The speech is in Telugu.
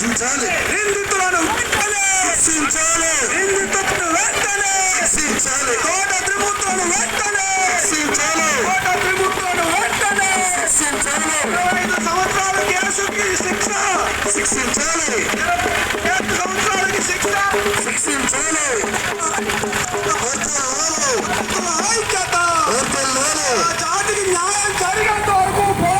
శిక్షించాలి నిందితులను శిక్షించాలి నిందితులను వెంటనే శిక్షించాలి కోట త్రిమూర్తులను వెంటనే శిక్షించాలి కోట త్రిమూర్తులను వెంటనే శిక్షించాలి ఇరవై ఐదు సంవత్సరాల కేసుకి శిక్ష. శిక్షించాలి. ఏడు సంవత్సరాలకి శిక్ష. శిక్షించాలి. ఐక్యత. జాతికి న్యాయం జరగదు